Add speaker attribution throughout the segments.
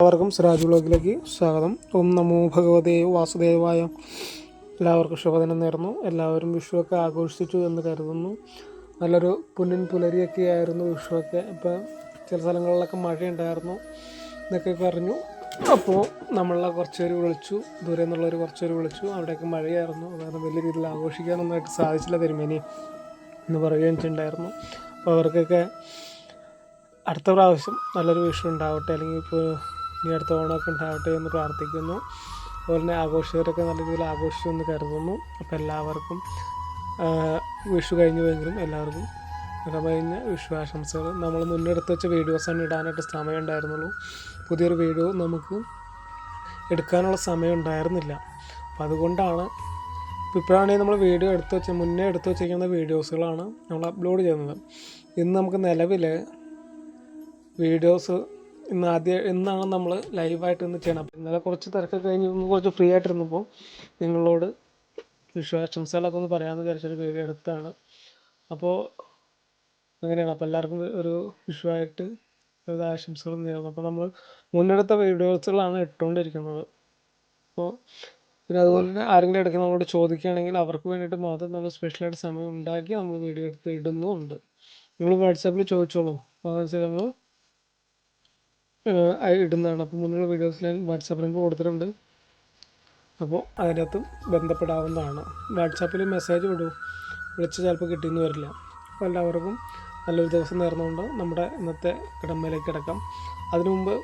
Speaker 1: എല്ലാവർക്കും സിറാജ് ബ്ലോഗിലേക്ക് സ്വാഗതം. ഓം നമോ ഭഗവതേ വാസുദേവായ. എല്ലാവർക്കും ശുഭദിനം നേർന്നു. എല്ലാവരും വിഷുവൊക്കെ ആഘോഷിച്ചു എന്ന് കരുതുന്നു. നല്ലൊരു പുന്നിൻ പുലരിയൊക്കെ ആയിരുന്നു വിഷുവൊക്കെ. ഇപ്പം ചില സ്ഥലങ്ങളിലൊക്കെ മഴയുണ്ടായിരുന്നു എന്നൊക്കെ പറഞ്ഞു. അപ്പോൾ നമ്മളെ കുറച്ച് പേര് വിളിച്ചു. ദൂരെ നിന്നുള്ളവർ കുറച്ച് പേര് വിളിച്ചു. അവിടെയൊക്കെ മഴയായിരുന്നു. കാരണം വലിയ രീതിയിൽ ആഘോഷിക്കാനൊന്നായിട്ട് സാധിച്ചില്ല തിരുമേനി എന്ന് പറയുകയും ചെയ്തിട്ടുണ്ടായിരുന്നു. അപ്പോൾ അവർക്കൊക്കെ അടുത്ത പ്രാവശ്യം നല്ലൊരു വിഷു ഉണ്ടാവട്ടെ. അല്ലെങ്കിൽ ഇപ്പോൾ ഇനി അടുത്ത ഓണമൊക്കെ ഉണ്ടാവട്ടെ എന്ന് പ്രാർത്ഥിക്കുന്നു. അതുപോലെ തന്നെ ആഘോഷകരൊക്കെ നല്ല രീതിയിൽ ആഘോഷിച്ചു എന്ന് കരുതുന്നു. അപ്പോൾ എല്ലാവർക്കും വിഷു കഴിഞ്ഞു പോയെങ്കിലും എല്ലാവർക്കും കഴിഞ്ഞ വിഷു ആശംസകൾ നമ്മൾ മുന്നെടുത്ത് വെച്ച വീഡിയോസാണ് ഇടാനായിട്ട് സമയം ഉണ്ടായിരുന്നുള്ളൂ. പുതിയൊരു വീഡിയോ നമുക്ക് എടുക്കാനുള്ള സമയം ഉണ്ടായിരുന്നില്ല. അപ്പം അതുകൊണ്ടാണ് ഇപ്പോൾ ഇപ്പോഴാണെങ്കിൽ നമ്മൾ വീഡിയോ എടുത്ത് വെച്ച മുന്നേ എടുത്തു വെച്ചിരിക്കുന്ന വീഡിയോസുകളാണ് നമ്മൾ അപ്ലോഡ് ചെയ്യുന്നത്. ഇന്ന് നമുക്ക് നിലവിൽ വീഡിയോസ് ഇന്ന് ആദ്യ ഇന്നാണ് നമ്മൾ ലൈവായിട്ട് ഇന്ന് ചെയ്യണം അപ്പം ഇന്നലെ കുറച്ച് തിരക്കൊക്കെ കഴിഞ്ഞ് കുറച്ച് ഫ്രീ ആയിട്ടിരുന്നപ്പോൾ നിങ്ങളോട് വിശ്വാസംസകളൊക്കെ ഒന്ന് പറയാമെന്ന് വിചാരിച്ചൊരു വീഡിയോ എടുത്താണ് അപ്പോൾ അങ്ങനെയാണ്. അപ്പോൾ എല്ലാവർക്കും ഒരു വിഷുവായിട്ട് ഒരു ആശംസകൾ നേരുന്നു. അപ്പോൾ നമ്മൾ മുന്നെടുത്ത വീഡിയോസുകളാണ് ഇട്ടുകൊണ്ടിരിക്കുന്നത്. അപ്പോൾ പിന്നെ അതുപോലെ തന്നെ ആരെങ്കിലും ഇടയ്ക്ക് നമ്മളോട് ചോദിക്കുകയാണെങ്കിൽ അവർക്ക് വേണ്ടിയിട്ട് മാത്രം നമ്മൾ സ്പെഷ്യലായിട്ട് സമയം ഉണ്ടാക്കി നമ്മൾ വീഡിയോ എടുത്ത് ഇടുന്നുമുണ്ട് നിങ്ങൾ വാട്സാപ്പിൽ ചോദിച്ചോളൂ. അപ്പോൾ അതനുസരിച്ച് നമ്മൾ ഇടുന്നതാണ്. അപ്പോൾ മുന്നിലുള്ള വീഡിയോസിൽ ഞാൻ വാട്സാപ്പ് ലിങ്ക് കൊടുത്തിട്ടുണ്ട്. അപ്പോൾ അതിനകത്തും ബന്ധപ്പെടാവുന്നതാണ്. വാട്സാപ്പിൽ മെസ്സേജ് വിടൂ. വിളിച്ച് ചിലപ്പോൾ കിട്ടിയെന്ന് വരില്ല. അപ്പോൾ എല്ലാവർക്കും നല്ലൊരു ദിവസം നേർന്നുകൊണ്ട് നമ്മുടെ ഇന്നത്തെ കിടമയിലേക്ക് കിടക്കാം. അതിനു മുമ്പ്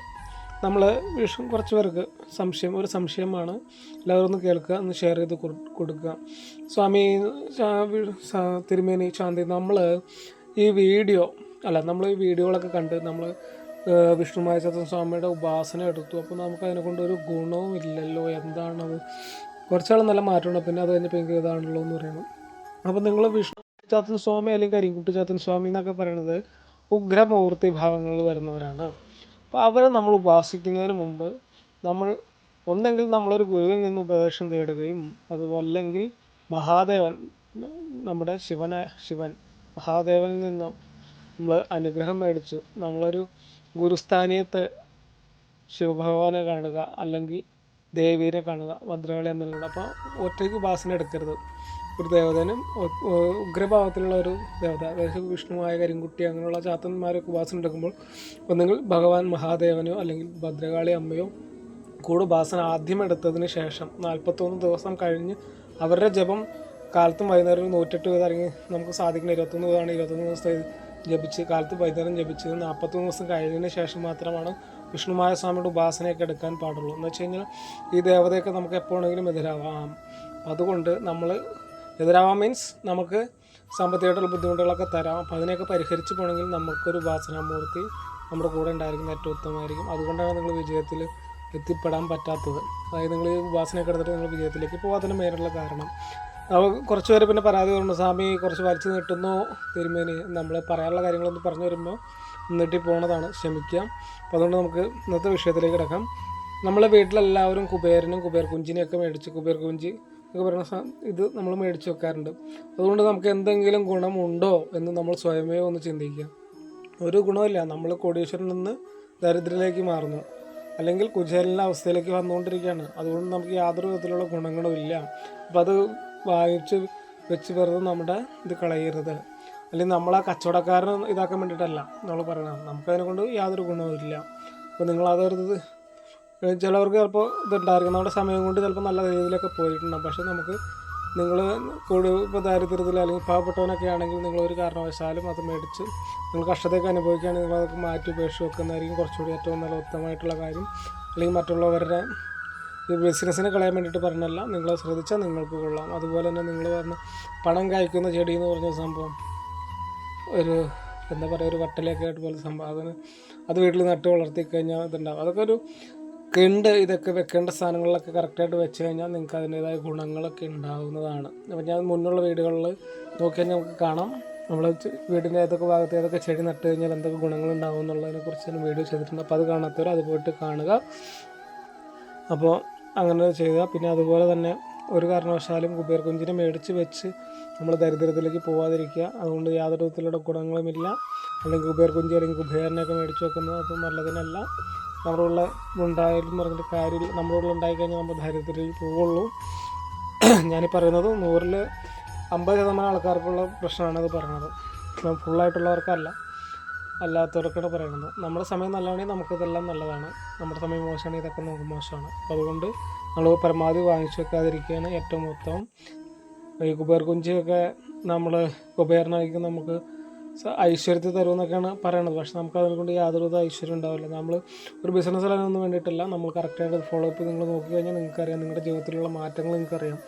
Speaker 1: നമ്മൾ കുറച്ച് പേർക്ക് സംശയം ഒരു സംശയമാണ്. എല്ലാവരും ഒന്ന് കേൾക്കുക ഒന്ന് ഷെയർ ചെയ്ത് കൊടു- കൊടുക്കുക. സ്വാമി തിരുമേനി ശാന്തി നമ്മൾ ഈ വീഡിയോ അല്ല നമ്മൾ ഈ വീഡിയോകളൊക്കെ കണ്ട് നമ്മൾ വിഷ്ണുമായ സ്വാമിയുടെ ഉപാസന എടുത്തു. അപ്പോൾ നമുക്ക് അതിനെ ഒരു ഗുണവും ഇല്ലല്ലോ. എന്താണത്? കുറച്ചാൾ നല്ല മാറ്റമുണ്ട് പിന്നെ അത് കഴിഞ്ഞപ്പോൾ എനിക്ക് ഇതാണല്ലോ എന്ന് പറയണം. അപ്പോൾ നിങ്ങൾ വിഷ്ണു ചാത്തൻ സ്വാമി അല്ലെങ്കിൽ കരിങ്കുട്ടി ചാത്തൻ സ്വാമി എന്നൊക്കെ പറയുന്നത് ഉഗ്രമൂർത്തി ഭാവങ്ങളിൽ വരുന്നവരാണ്. അപ്പോൾ അവരെ നമ്മൾ ഉപാസിക്കുന്നതിന് മുമ്പ് നമ്മൾ ഒന്നെങ്കിൽ നമ്മളൊരു ഗുരുവിൽ നിന്ന് ഉപദേശം തേടുകയും അതുപോലെങ്കിൽ മഹാദേവൻ നമ്മുടെ ശിവന ശിവൻ മഹാദേവനിൽ നിന്നും നമ്മൾ അനുഗ്രഹം മേടിച്ച് നമ്മളൊരു ഗുരുസ്ഥാനീയത്തെ ശിവഭഗവാനെ കാണുക അല്ലെങ്കിൽ ദേവീനെ കാണുക ഭദ്രകാളി എന്നുള്ളത് അപ്പോൾ ഒറ്റയ്ക്ക് ഉപാസന എടുക്കരുത്. ഒരു ദേവതനും ഉഗ്രഭാവത്തിലുള്ള ഒരു ദേവത അതായത് വിഷ്ണുവായ കരിങ്കുട്ടി അങ്ങനെയുള്ള ചാത്തന്മാരൊക്കെ ഉപാസന എടുക്കുമ്പോൾ ഒന്നുകിൽ ഭഗവാൻ മഹാദേവനോ അല്ലെങ്കിൽ ഭദ്രകാളി അമ്മയോ കൂടെ ഉപാസന ആദ്യം എടുത്തതിന് ശേഷം നാൽപ്പത്തൊന്ന് ദിവസം കഴിഞ്ഞ് അവരുടെ ജപം കാലത്തും വൈകുന്നേരം നൂറ്റെട്ട് വീതം നമുക്ക് സാധിക്കുന്ന ഇരുപത്തൊന്ന് വീതമാണ് ഇരുപത്തൊന്ന് ദിവസത്തെ ജപിച്ച് കാലത്ത് വൈകുന്നേരം ജപിച്ച് നാൽപ്പത്തൊന്ന് ദിവസം കഴിഞ്ഞതിന് ശേഷം മാത്രമാണ് വിഷ്ണുമായ സ്വാമിയുടെ ഉപാസനയൊക്കെ എടുക്കാൻ പാടുള്ളൂ. എന്ന് വെച്ച് കഴിഞ്ഞാൽ ഈ ദേവതയൊക്കെ നമുക്ക് എപ്പോഴെങ്കിലും എതിരാവാം. അതുകൊണ്ട് നമ്മൾ എതിരാവാം മീൻസ് നമുക്ക് സാമ്പത്തികമായിട്ടുള്ള ബുദ്ധിമുട്ടുകളൊക്കെ തരാം. അപ്പോൾ അതിനെയൊക്കെ പരിഹരിച്ച് പോകണമെങ്കിൽ നമുക്കൊരു ഉപാസനാമൂർത്തി നമ്മുടെ കൂടെ ഉണ്ടായിരിക്കുന്ന ഏറ്റവും ഉത്തമമായിരിക്കും. അതുകൊണ്ടാണ് നിങ്ങൾ വിജയത്തിൽ എത്തിപ്പെടാൻ പറ്റാത്തത്. അതായത് നിങ്ങൾ ഈ ഉപാസനയൊക്കെ എടുത്തിട്ട് നിങ്ങൾ വിജയത്തിലേക്ക് പോകാത്തതിന് മേലുള്ള കാരണം. കുറച്ച് പേര് പിന്നെ പരാതി പറഞ്ഞു സ്വാമി കുറച്ച് വലിച്ചു നീട്ടുന്നു തിരുമേനി. നമ്മൾ പറയാനുള്ള കാര്യങ്ങളൊന്ന് പറഞ്ഞു വരുമ്പോൾ നീട്ടി പോണതാണ് ശ്രമിക്കുക അപ്പോൾ അതുകൊണ്ട് നമുക്ക് ഇന്നത്തെ വിഷയത്തിലേക്ക് കിടക്കാം. നമ്മളെ വീട്ടിലെല്ലാവരും കുബേരനും കുബേർ കുഞ്ചിനെയൊക്കെ മേടിച്ച് കുബേർ കുഞ്ചി എന്നൊക്കെ പറയുന്ന ഇത് നമ്മൾ മേടിച്ച് വെക്കാറുണ്ട്. അതുകൊണ്ട് നമുക്ക് എന്തെങ്കിലും ഗുണമുണ്ടോ എന്ന് നമ്മൾ സ്വയമേ ഒന്ന് ചിന്തിക്കുക. ഒരു ഗുണമില്ല നമ്മൾ കോടീശ്വരൻ നിന്ന് ദരിദ്രയിലേക്ക് മാറുന്നു. അല്ലെങ്കിൽ കുചേലിന്റെ അവസ്ഥയിലേക്ക് വന്നുകൊണ്ടിരിക്കുകയാണ്. അതുകൊണ്ട് നമുക്ക് യാതൊരു വിധത്തിലുള്ള ഗുണങ്ങളും ഇല്ല. അപ്പോൾ അത് വാങ്ങിച്ച് വെച്ച് വെറുതെ നമ്മുടെ ഇത് കളയരുത്. അല്ലെങ്കിൽ നമ്മളെ കച്ചവടക്കാരനെ ഇതാക്കാൻ വേണ്ടിയിട്ടല്ല നമ്മൾ പറയണത്. നമുക്കതിനെ കൊണ്ട് യാതൊരു ഗുണവും ഇല്ല. അപ്പോൾ നിങ്ങളതൊരു ചിലവർക്ക് ചിലപ്പോൾ ഇതുണ്ടായിരിക്കും നമ്മുടെ സമയം കൊണ്ട് ചിലപ്പോൾ നല്ല രീതിയിലൊക്കെ പോയിട്ടുണ്ടാകും പക്ഷേ നമുക്ക് നിങ്ങൾ കൂടി ഇപ്പോൾ ദാരിദ്ര്യത്തിൽ അല്ലെങ്കിൽ പാവപ്പെട്ടവനൊക്കെ ആണെങ്കിൽ നിങ്ങളൊരു കാരണവശാലും അത് മേടിച്ച് നിങ്ങൾ കഷ്ടതയൊക്കെ അനുഭവിക്കുകയാണെങ്കിൽ നിങ്ങളതൊക്കെ മാറ്റി ഉപേക്ഷിച്ച് വെക്കുന്നതായിരിക്കും കുറച്ചുകൂടി ഏറ്റവും നല്ല ഉത്തമമായിട്ടുള്ള കാര്യം. അല്ലെങ്കിൽ മറ്റുള്ളവരുടെ ഈ ബിസിനസ്സിനെ കളയാൻ വേണ്ടിയിട്ട് പറഞ്ഞല്ല നിങ്ങൾ ശ്രദ്ധിച്ചാൽ നിങ്ങൾക്ക് കൊള്ളാം. അതുപോലെ തന്നെ നിങ്ങൾ പറഞ്ഞ പണം കായ്ക്കുന്ന ചെടി എന്ന് പറഞ്ഞ സംഭവം ഒരു എന്താ പറയുക ഒരു വട്ടലൊക്കെ ആയിട്ട് പോലെ സംഭവം. അതിന് അത് വീട്ടിൽ നട്ട് വളർത്തി കഴിഞ്ഞാൽ ഇതുണ്ടാവും. അതൊക്കെ ഒരു കിണ്ട് ഇതൊക്കെ വെക്കേണ്ട സാധനങ്ങളിലൊക്കെ കറക്റ്റായിട്ട് വെച്ച് കഴിഞ്ഞാൽ നിങ്ങൾക്ക് അതിന്റേതായ ഗുണങ്ങളൊക്കെ ഉണ്ടാകുന്നതാണ് അപ്പോൾ ഞാൻ മുന്നുള്ള വീടുകളിൽ നോക്കിയാൽ നമുക്ക് കാണാം. നമ്മൾ വീടിന്റെ ഏതൊക്കെ ഭാഗത്ത് ഏതൊക്കെ ചെടി നട്ട് കഴിഞ്ഞാൽ എന്തൊക്കെ ഗുണങ്ങൾ ഉണ്ടാവും എന്നുള്ളതിനെ കുറിച്ച് ഞാൻ വീഡിയോ ചെയ്തിട്ടുണ്ട്. അപ്പോൾ അത് കാണാത്തവർ അത് പോയിട്ട് കാണുക. അപ്പോൾ അങ്ങനെ ചെയ്യുക പിന്നെ അതുപോലെ തന്നെ ഒരു കാരണവശാലും കുബേർ കുഞ്ചിനെ മേടിച്ച് വെച്ച് നമ്മൾ ദരിദ്രത്തിലേക്ക് പോവാതിരിക്കുക. അതുകൊണ്ട് യാതൊരു വിധത്തിലുള്ള ഗുണങ്ങളുമില്ല. അല്ലെങ്കിൽ കുബേർ കുഞ്ചി അല്ലെങ്കിൽ കുബേരനെയൊക്കെ മേടിച്ച് വെക്കുന്നത് അത് നല്ലതിനല്ല. നമ്മളുള്ള ഉണ്ടായാലും പറഞ്ഞിട്ട് കാര്യമില്ല. നമ്മളുള്ള ഉണ്ടായി കഴിഞ്ഞാൽ നമ്മൾ ദരിദ്രത്തിൽ പോവുള്ളൂ. ഞാനീ പറയുന്നത് നൂറിൽ അമ്പത് ശതമാനം ആൾക്കാർക്കുള്ള പ്രശ്നമാണ് അത് പറയുന്നത് ഫുള്ളായിട്ടുള്ളവർക്കല്ല അല്ലാത്തവർക്കാണ് പറയുന്നത്. നമ്മുടെ സമയം നല്ലതാണെങ്കിൽ നമുക്കിതെല്ലാം നല്ലതാണ്. നമ്മുടെ സമയം മോശമാണെങ്കിൽ ഇതൊക്കെ നമുക്ക് മോശമാണ്. അപ്പോൾ അതുകൊണ്ട് നമ്മൾ പരമാവധി വാങ്ങിച്ചു വെക്കാതിരിക്കുകയാണ് ഏറ്റവും ഉത്തമം. ഈ കുബേർ കുഞ്ചിയൊക്കെ നമ്മൾ കുബേറിനായിരിക്കും നമുക്ക് ഐശ്വര്യത്തെ തരുമെന്നൊക്കെയാണ് പറയണത്. പക്ഷെ നമുക്ക് അതിനെ കൊണ്ട് യാതൊരു ഐശ്വര്യം ഉണ്ടാവില്ല. നമ്മൾ ഒരു ബിസിനസ് അതിനൊന്നും വേണ്ടിയിട്ടില്ല. നമ്മൾ കറക്റ്റായിട്ട് ഫോളോ അപ്പ് നിങ്ങൾ നോക്കി കഴിഞ്ഞാൽ നിങ്ങൾക്കറിയാം. നിങ്ങളുടെ ജീവിതത്തിലുള്ള മാറ്റങ്ങൾ നിങ്ങൾക്കറിയാം.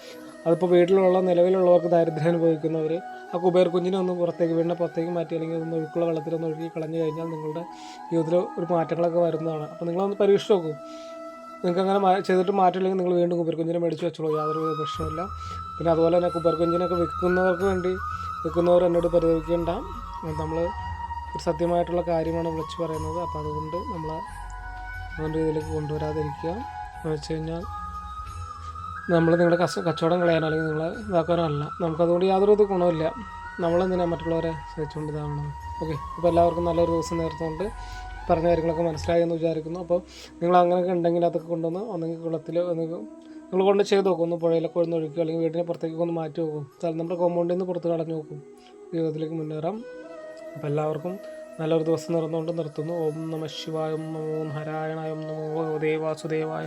Speaker 1: അതിപ്പോൾ വീട്ടിലുള്ള നിലവിലുള്ളവർക്ക് ദാരിദ്ര്യം അനുഭവിക്കുന്നവർ ആ കുബേർ കുഞ്ഞിനെ ഒന്ന് പുറത്തേക്ക് വീടിനെ പുറത്തേക്ക് മാറ്റി അല്ലെങ്കിൽ ഒന്ന് ഒഴുക്കുള്ള വെള്ളത്തിലൊന്ന് ഒഴുക്കി കളഞ്ഞു കഴിഞ്ഞാൽ നിങ്ങളുടെ ജീവിതത്തിൽ ഒരു മാറ്റങ്ങളൊക്കെ വരുന്നതാണ്. അപ്പോൾ നിങ്ങളൊന്ന് പരീക്ഷിച്ച് നോക്കൂ. നിങ്ങൾക്ക് അങ്ങനെ ചെയ്തിട്ട് മാറ്റില്ലെങ്കിൽ നിങ്ങൾ വീണ്ടും കുബേർ കുഞ്ഞിനെ മേടിച്ച് വെച്ചോളൂ. യാതൊരു പ്രശ്നമില്ല പിന്നെ അതുപോലെ തന്നെ കുബേർ കുഞ്ഞിനൊക്കെ വിൽക്കുന്നവർക്ക് വേണ്ടി വിൽക്കുന്നവർ എന്നോട് പരിഹരിക്കേണ്ട നമ്മൾ ഒരു സത്യമായിട്ടുള്ള കാര്യമാണ് വിളിച്ച് പറയുന്നത്. അപ്പോൾ അതുകൊണ്ട് നമ്മൾ അവന്റെ ഇതിലേക്ക് കൊണ്ടുവരാതിരിക്കുക. എന്ന് വെച്ച് കഴിഞ്ഞാൽ നമ്മൾ നിങ്ങളുടെ കസ കച്ചവടം കളയാനോ അല്ലെങ്കിൽ നിങ്ങളെ ഇതാക്കാനോ അല്ല. നമുക്കതുകൊണ്ട് യാതൊരു ഇത് ഗുണമില്ല നമ്മളെന്തിനാണ് മറ്റുള്ളവരെ സഹിച്ചുകൊണ്ട് ഇതാവണം ഓക്കെ. അപ്പോൾ എല്ലാവർക്കും നല്ലൊരു ദിവസം നേർത്തുകൊണ്ട് പറഞ്ഞ കാര്യങ്ങളൊക്കെ മനസ്സിലായി എന്ന് വിചാരിക്കുന്നു. അപ്പോൾ നിങ്ങൾ അങ്ങനെയൊക്കെ ഉണ്ടെങ്കിൽ അതൊക്കെ കൊണ്ടുവന്ന് ഒന്നെങ്കിൽ കുളത്തിൽ ഒന്നെങ്കിൽ നിങ്ങൾ കൊണ്ട് ചെയ്ത് നോക്കും. ഒന്ന് പുഴയിലൊക്കെ ഒന്ന് ഒഴിക്കുക അല്ലെങ്കിൽ വീടിനെ പുറത്തേക്ക് ഒന്ന് മാറ്റി നോക്കും. നമ്മുടെ കോമ്പൗണ്ടിൽ നിന്ന് പുറത്ത് കളഞ്ഞു നോക്കും. ജീവിതത്തിലേക്ക് മുന്നേറാം. അപ്പോൾ എല്ലാവർക്കും നല്ലൊരു ദിവസം നിറന്നുകൊണ്ട് നിർത്തുന്നു. ഓം നമ ശിവായ ഓം നമോ നാരായണായ ഓം നമോ ദേവാസുദേവായ.